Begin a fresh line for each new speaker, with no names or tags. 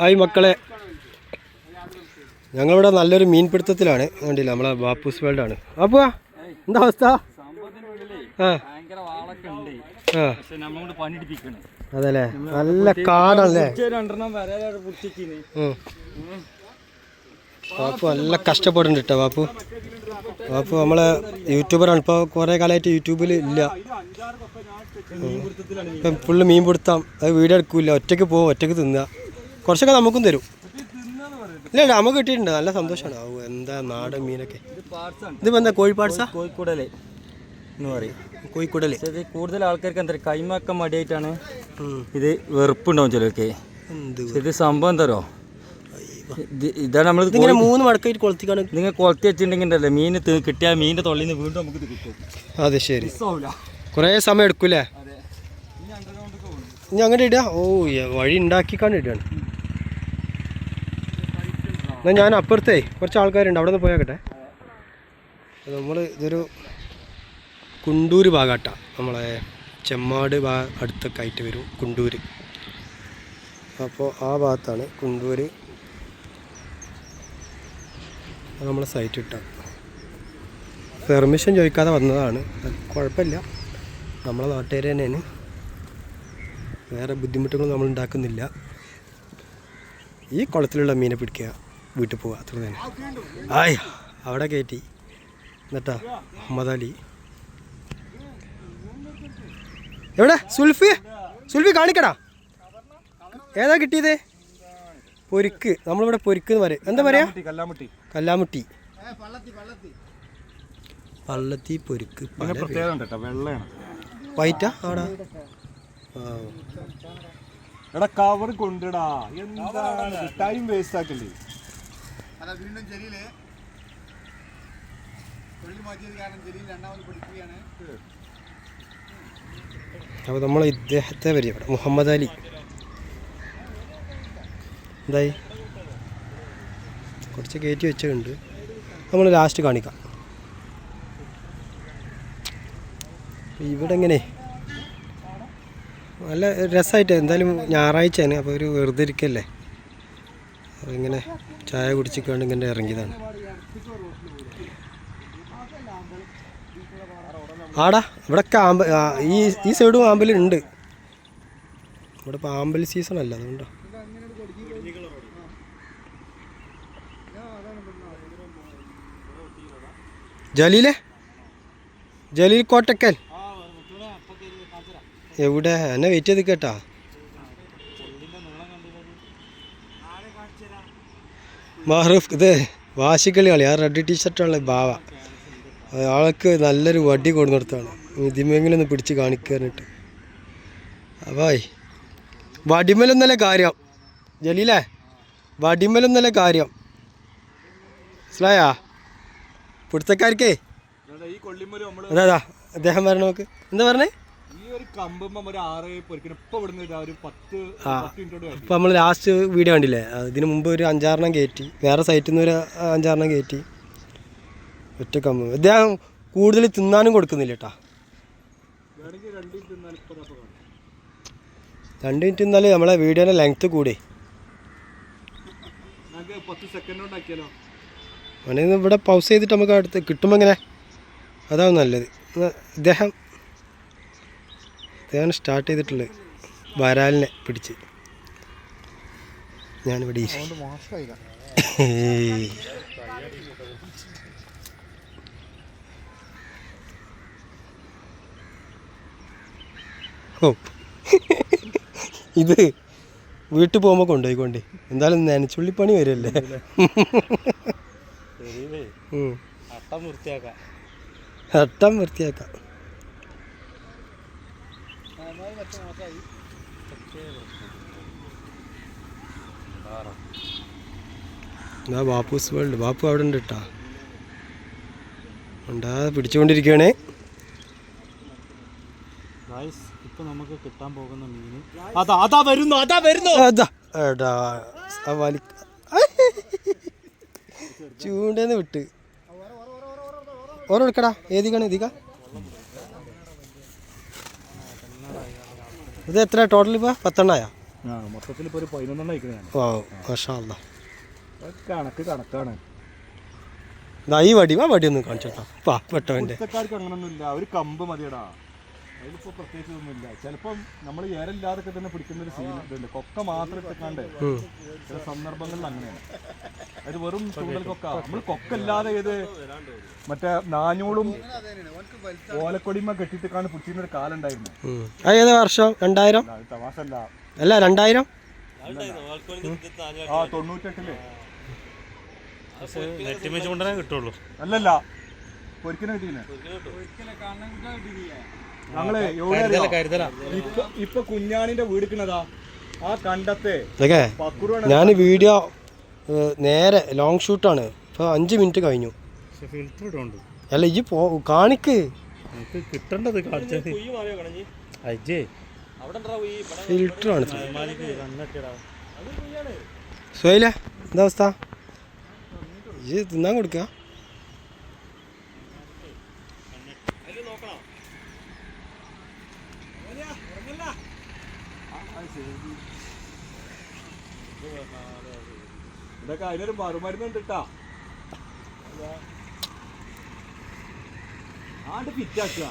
Hi മക്കളെ. ഞങ്ങളിവിടെ നല്ലൊരു മീൻപിടുത്തത്തിലാണ്. കണ്ടില്ല നമ്മളെ ബാപ്പൂസ് ആണ് അപ്പുവാ എന്താ അവസ്ഥ? അതല്ലേ? നല്ല കാടല്ലേ. ബാപ്പു നല്ല കഷ്ടപ്പെടുന്നുണ്ട് കേട്ടോ ബാപ്പു ബാപ്പു നമ്മളെ യൂട്യൂബറാണ്. ഇപ്പോൾ കുറേ കാലമായിട്ട് യൂട്യൂബിൽ ഇല്ല. ഇപ്പം ഫുള്ള് മീൻ പിടുത്താം അത് വീഡിയോ എടുക്കൂല ഒറ്റയ്ക്ക് പോവും ഒറ്റയ്ക്ക് തിന്നുക കുറച്ചൊക്കെ നമുക്കും തരും. ഇല്ല നമുക്ക് കിട്ടിയിട്ടുണ്ട്. നല്ല സന്തോഷമാണ്. എന്താ നാടൻ മീനൊക്കെ. ഇതിപ്പോ എന്താ കോഴിപ്പാട്സാ?
കോഴിക്കൂടലേ എന്ന് പറയും. കോഴിക്കൂടൽ. കൂടുതൽ ആൾക്കാർക്ക് എന്താ പറയുക കൈമൊക്കെ മടിയായിട്ടാണ്. ഇത് വെറുപ്പുണ്ടാവും ചിലർക്ക്. ഇത് സംഭവം ഇത് ഇതാണ് നമ്മൾ
ഇങ്ങനെ മൂന്ന് മടക്കായിട്ട് കൊളുത്തിക്കാണ്.
നിങ്ങൾ കൊളത്തി വെച്ചിട്ടുണ്ടെങ്കിൽ ഉണ്ടല്ലോ മീൻ കിട്ടിയാൽ കിട്ടിയ മീനിന്റെ തൊള്ളിൽ നിന്ന് വീണ്ടും നമുക്ക് കിട്ടും.
അതെ ശരി. കുറേ സമയം എടുക്കൂലേ
ഇനി
അങ്ങോട്ട് ഇടുക. ഓ വഴി ഉണ്ടാക്കിക്കാണ് ഇടുകയാണ്. എന്നാൽ ഞാൻ അപ്പുറത്തേ കുറച്ച് ആൾക്കാരുണ്ട് അവിടെ നിന്ന് പോയാക്കട്ടെ. നമ്മൾ ഇതൊരു കുണ്ടൂര് ഭാഗാട്ടാ. നമ്മളെ ചെമ്മാട് ഭാ അടുത്തൊക്കെ ആയിട്ട് വരും കുണ്ടൂര്. അപ്പോൾ ആ ഭാഗത്താണ് കുണ്ടൂര്. നമ്മളെ സൈറ്റ് ഇട്ട. പെർമിഷൻ ചോദിക്കാതെ വന്നതാണ്. കുഴപ്പമില്ല. നമ്മളെ നാട്ടുകാർ തന്നെയാണ്. വേറെ ബുദ്ധിമുട്ടുകൾ നമ്മൾ ഉണ്ടാക്കുന്നില്ല. ഈ കുളത്തിലുള്ള മീനെ പിടിക്കുക. വീട്ടിൽ പോവുക. അത്ര തന്നെ ആയ അവിടെ കയറ്റി. എന്നിട്ടാ മുഹമ്മദ് അലി. എവിടെ? സുൽഫി? സുൽഫി കാണിക്കടാ. ഏതാ കിട്ടിയത്? പൊരിക്ക്. നമ്മളിവിടെ പൊരിക്ക് എന്ന് പറയും. എന്താ പറയാ?
കല്ലാമുട്ടി
കല്ലാമുട്ടി. പള്ളത്തി പൊരിക്ക് വൈറ്റാ ആടാ
എടാ കവർ കൊണ്ടിടാ എന്താണ്? ടൈം വേസ്റ്റ് ആക്കല്ലേ.
അപ്പോൾ നമ്മൾ ഇദ്ദേഹത്തെ പരിചയപ്പെടാം മുഹമ്മദ് അലി. എന്തായി? കുറച്ച് കയറ്റി വെച്ചിട്ടുണ്ട്. നമ്മൾ ലാസ്റ്റ് കാണിക്കാം. ഇവിടെ എങ്ങനെ? നല്ല രസമായിട്ട് എന്തായാലും ഞായറാഴ്ചയാണ് അപ്പോൾ ഒരു വെറുതെ ഇരിക്കല്ലേ? ഇങ്ങനെ ചായ കുടിച്ചിക്കാണ്ട് ഇങ്ങനെ ഇറങ്ങിയതാണ്. ആടാ ഇവിടെ ആമ്പ ഈ ഈ സൈഡും ആമ്പലുണ്ട് ഇവിടെ ഇപ്പോൾ ആമ്പൽ സീസൺ അല്ല അതുകൊണ്ടോ. ജലീലെ? ജലീൽ കോട്ടക്കൽ? എവിടെ? എന്നെ വെയിറ്റ് ചെയ്ത് കേട്ടാ. മാറൂഫ് ഇത് വാശിക്കളി കളി ആ റെഡ് ടീഷർട്ടുള്ള ബാവ. ആൾക്ക് നല്ലൊരു വടി കൊണ്ടു കൊടുത്താണ് ഇതിമെങ്കിലും ഒന്ന് പിടിച്ച് കാണിക്കാനിട്ട് അപ്പായി വടിമലൊന്നല്ലേ കാര്യം? ജലീലേ വടിമലൊന്നല്ലേ കാര്യം? മനസ്സിലായാ? പിടുത്തക്കാർക്കേ. അതാ അതാ അദ്ദേഹം പറഞ്ഞു നോക്ക് എന്താ പറഞ്ഞേ?
ഈ ഒരു കമ്പുമ്പോ ഒരു ആറ് പൊരിക്കണം. ഇപ്പൊ ഇവിടുന്ന് ഒരു പത്ത്
ആ.
പത്ത് മിനിറ്റോട് കഴിഞ്ഞു
ഇപ്പം നമ്മൾ ലാസ്റ്റ് വീഡിയോ കണ്ടില്ലേ? ഇതിനു മുമ്പ് ഒരു അഞ്ചാറെണ്ണം കയറ്റി. വേറെ സൈറ്റിൽ നിന്ന് ഒരു അഞ്ചാറെണ്ണം കയറ്റി. ഒറ്റ കമ്പ്. ഇദ്ദേഹം കൂടുതൽ തിന്നാനും കൊടുക്കുന്നില്ല കേട്ടാ
രണ്ട് മിനിറ്റ്
തിന്നാൽ നമ്മളെ വീഡിയോയുടെ ലെങ്ത് കൂടി. ഇവിടെ പൗസ് ചെയ്തിട്ട് നമുക്ക് അടുത്ത് കിട്ടുമ്പോൾ ഇങ്ങനെ. അതാവും നല്ലത്. ഇദ്ദേഹം ഇദ്ദേഹം സ്റ്റാർട്ട് ചെയ്തിട്ടുള്ളത് വരാലിനെ പിടിച്ച്. ഞാനിവിടെ. ഓ. ഇത് വീട്ടിൽ പോകുമ്പോൾ കൊണ്ടുപോയിക്കൊണ്ടേ. എന്തായാലും നനച്ചുള്ളിപ്പണി വരുമല്ലേ.
അട്ടം വൃത്തിയാക്കാം.
അട്ടം വൃത്തിയാക്കാം. ഇതാ ബാപ്പൂസ് വേൾഡ് ബാപ്പു അവിടെ ഉണ്ട് കേട്ടാ ഉണ്ടാതെ പിടിച്ചുകൊണ്ടിരിക്കുകയാണേ
ഇപ്പൊ നമുക്ക് കിട്ടാൻ പോകുന്ന മീന് അതാ അതാ വരുന്നു അതാ വരുന്നു
അതാ എടാ വലി ചൂണ്ടേന്ന് വിട്ട് ഓരോ എടുക്കടാ ഏതിക്കാണ് ഏതിക്ക ഇത് എത്ര ടോട്ടൽ ഇപ്പോൾ പത്തെണ്ണയാ?
മൊത്തത്തിൽ ഇപ്പോൾ ഒരു പതിനൊന്നെണ്ണം അയക്കുന്നത് ഞാൻ
ഓ മാഷാ അല്ലാ
കണക്ക് കണക്കാണ്.
ഈ വടി ആ വടി ഒന്ന് കാണിച്ചോട്ടാ പാ
ഒരു കമ്പ് മതിയടാ. അതിലിപ്പോ പ്രത്യേകിച്ച് ഒന്നുമില്ല ചിലപ്പം നമ്മൾ ഏരല്ലാതൊക്കെ തന്നെ പിടിക്കുന്ന ഒരു സീൻ ഇതുണ്ട്. കൊക്ക മാത്രം ഇട്ടക്കാണ്ട് ചില സന്ദർഭങ്ങളിൽ അങ്ങനെയാണ്. അത് വെറും ചൂണ്ടൽ കൊക്ക നമ്മൾ കൊക്കല്ലാതെ ഏത് മറ്റേ നാനൂളും ഓലക്കൊടിമ കെട്ടിയിട്ടാണ് പിടിച്ചിരുന്ന ഒരു കാലം ഉണ്ടായിരുന്നു
ഏത് വർഷം? രണ്ടായിരം?
അത് തമാശല്ല
അല്ല രണ്ടായിരം?
ആ തൊണ്ണൂറ്റെട്ടിൽ.
നെറ്റിമേ ചൂണ്ടനെ കിട്ടുള്ളൂ.
അല്ലല്ല പൊരിക്കനെ കിട്ടീനെ
ഞങ്ങൾ
ഇപ്പൊ കുഞ്ഞാണിന്റെ വീടിക്കണതാ ആ കണ്ടത്തെ
ഞാൻ വീഡിയോ നേരെ ലോങ് ഷൂട്ടാണ് ഇപ്പൊ അഞ്ച് മിനിറ്റ് കഴിഞ്ഞു. അല്ല ഈ പോ കാണിക്ക്.
കിട്ടണ്ടത്
ഫിൽറ്ററാണ് സുഹൈല എന്താ അവസ്ഥ? ഈ തിന്നാൻ കൊടുക്കുക
ഇതൊക്കെ അതിനൊരു മറുമരുന്നുണ്ട് കേട്ടാ ആണ്ട് ഫിറ്റാക്കുക